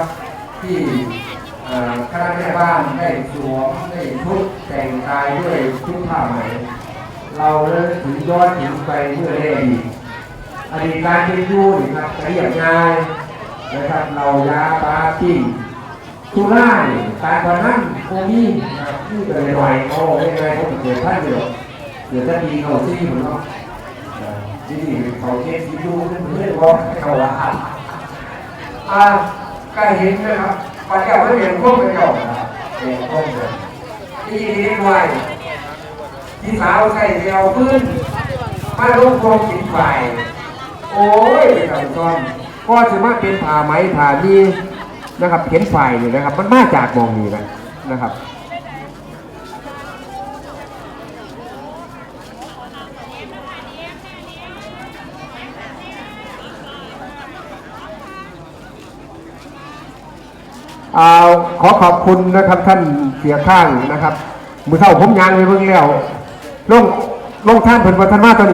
นะครับ ที่เอ่อคณะแม่บ้านได้สวมได้ชุดแต่งกายด้วยชุดผ้าไหมเราเลยถึงย้อนถึงไปเมื่อได้ดีอดีตการเป็นยูนี่ครับจะเรียบง่ายนะครับเรายาปาติ้งสุราเนี่ยการพนันโคมี่นะครับนี่ก็เลยหน่อยโอ้ไม่ไงเขาเกิดท่านเดียวเดี๋ยวจะดีเขาซี่เหมือนเนาะที่นี่เขาเช็คยูนเรื่อยๆว่าเขาละอะอ่า ก็เห็นนะครับปัจจัยไม่เห็นพวกเป็นเก่านะครับเห็นพวกเลยที่นี่ด้วยที่สาวใส่เดียวพื้นมาลงโครงกินไฟโอ้ยทำซ้อนก็จะมาเป็นผ่าไหมผ่าดีนะครับเห็นไฟนี่นะครับ มันมาจากมองนี้นะนะครับ อาขอขอบคุณนะครับท่านเสียข้างนะครับ มือเท่าผมยางไปเพิ่งแล้วลงลงท่านเพิ่นวัฒนมาตอน